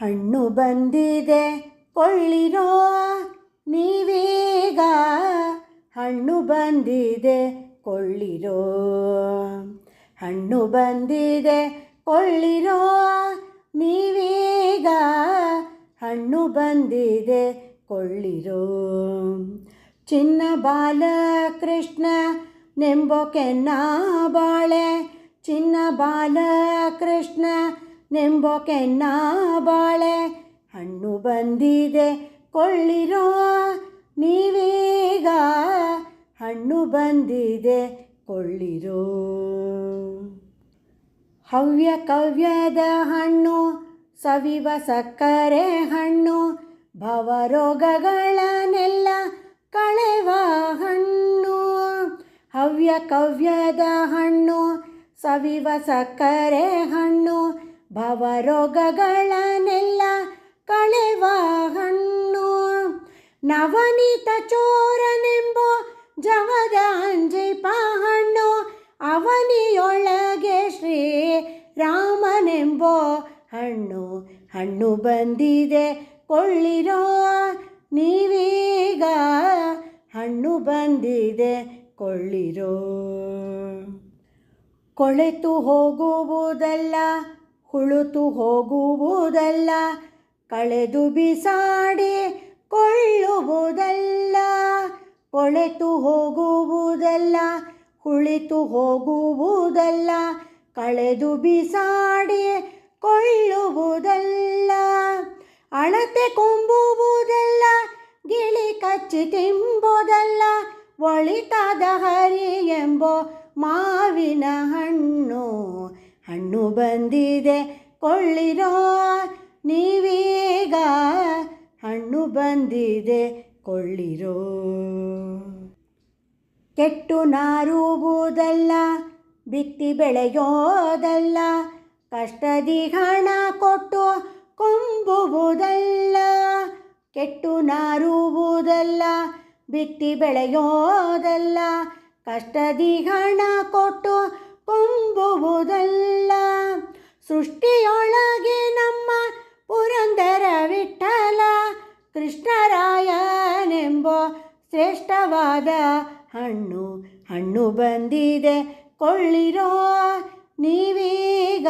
ಹಣ್ಣು ಬಂದಿದೆ, ಕೊಳ್ಳಿರೋ ನೀವೀಗ. ಹಣ್ಣು ಬಂದಿದೆ, ಕೊಳ್ಳಿರೋ. ಹಣ್ಣು ಬಂದಿದೆ, ಕೊಳ್ಳಿರೋ ನೀವೀಗ. ಹಣ್ಣು ಬಂದಿದೆ, ಕೊಳ್ಳಿರೋ. ಚಿನ್ನ ಬಾಲಕೃಷ್ಣ ಕೆನ್ನ ಬಾಳೆ. ಚಿನ್ನ ಬಾಲ ಕೃಷ್ಣ ನೆಂಬೋ ಬಾಳೆ, ಹಣ್ಣು ಬಂದಿದೆ ಕೊಳ್ಳಿರೋ, ನೀವೀಗ ಹಣ್ಣು ಬಂದಿದೆ ಕೊಳ್ಳಿರೋ. ಹವ್ಯ ಕವ್ಯದ ಹಣ್ಣು, ಸವಿವ ಸಕ್ಕರೆ ಹಣ್ಣು, ಭವರೋಗಗಳನ್ನೆಲ್ಲ ಕಳೆವ ಹಣ್ಣು. ಹವ್ಯ ಕವ್ಯದ ಹಣ್ಣು, ಸವಿವ ಸಕ್ಕರೆ ಹಣ್ಣು ಭವರೋಗಗಳನ್ನೆಲ್ಲ ಕಳೆವ ಹಣ್ಣು. ನವನೀತ ಚೋರನೆಂಬೋ ಜವದ ಅಂಜಿಪ ಹಣ್ಣು ಅವನಿಯೊಳಗೆ ಶ್ರೀ ರಾಮನೆಂಬೋ ಹಣ್ಣು. ಹಣ್ಣು ಬಂದಿದೆ, ಕೊಳ್ಳಿರೋ ನೀವೀಗ. ಹಣ್ಣು ಬಂದಿದೆ, ಕೊಳ್ಳಿರೋ. ಕೊಳೆತು ಹೋಗುವುದಲ್ಲ ಹುಳುತು ಹೋಗುವುದಲ್ಲ, ಕಳೆದು ಬಿಸಾಡಿ ಕೊಳ್ಳುವುದಲ್ಲ, ಕೊಳೆತು ಹೋಗುವುದಲ್ಲ, ಹುಳಿತು ಹೋಗುವುದಲ್ಲ, ಕಳೆದು ಬಿಸಾಡಿ ಕೊಳ್ಳುವುದಲ್ಲ, ಅಳತೆ ಕೊಂಬುವುದಲ್ಲ, ಗಿಳಿ ಕಚ್ಚಿ ತಿಂಬುದಲ್ಲ, ಒಳಿತಾದ ಹರಿ ಎಂಬೋ ಮಾವಿನ ಬಂದಿದೆ, ಕೊಳ್ಳಿರೋ ನೀವೀಗ ಹಣ್ಣು ಬಂದಿದೆ, ಕೊಳ್ಳಿರೋ. ಕೆಟ್ಟು ನಾರುವುದಲ್ಲ, ಬಿತ್ತಿ ಬೆಳೆಯೋದಲ್ಲ, ಕಷ್ಟದಿ ಹಣ ಕೊಟ್ಟು ಕೊಂಬುವುದಲ್ಲ, ಕೆಟ್ಟು ನಾರುವುದಲ್ಲ, ಬಿತ್ತಿ ಬೆಳೆಯೋದಲ್ಲ, ಕಷ್ಟದಿ ಹಣ ಕೊಟ್ಟು ಕೊಂಬುವುದಲ್ಲ ಸೃಷ್ಟಿಯೊಳಗೆ ನಮ್ಮ ಪುರಂದರ ವಿಠಲ ಕೃಷ್ಣರಾಯನೆಂಬೋ ಶ್ರೇಷ್ಠವಾದ ಹಣ್ಣು ಹಣ್ಣು ಬಂದಿದೆ, ಕೊಳ್ಳಿರೋ ನೀವೀಗ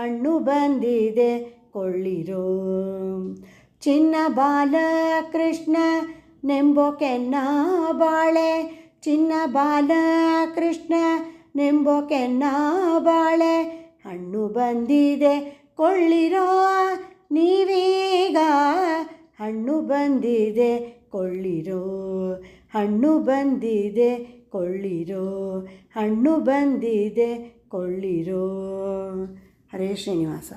ಹಣ್ಣು ಬಂದಿದೆ, ಕೊಳ್ಳಿರೋ. ಚಿನ್ನ ಬಾಲ ಕೃಷ್ಣ ನೆಂಬೋ ಕೆನ್ನ ಬಾಳೆ, ಚಿನ್ನ ಬಾಲ ಕೃಷ್ಣ ನೆಂಬೋ ಕೆನ್ನ ಬಾಳೆ ಹಣ್ಣು ಬಂದಿದೆ, ಕೊಳ್ಳಿರೋ ನೀವೀಗ. ಹಣ್ಣು ಬಂದಿದೆ, ಕೊಳ್ಳಿರೋ. ಹಣ್ಣು ಬಂದಿದೆ, ಕೊಳ್ಳಿರೋ. ಹಣ್ಣು ಬಂದಿದೆ, ಕೊಳ್ಳಿರೋ. ಹರೇ ಶ್ರೀನಿವಾಸ.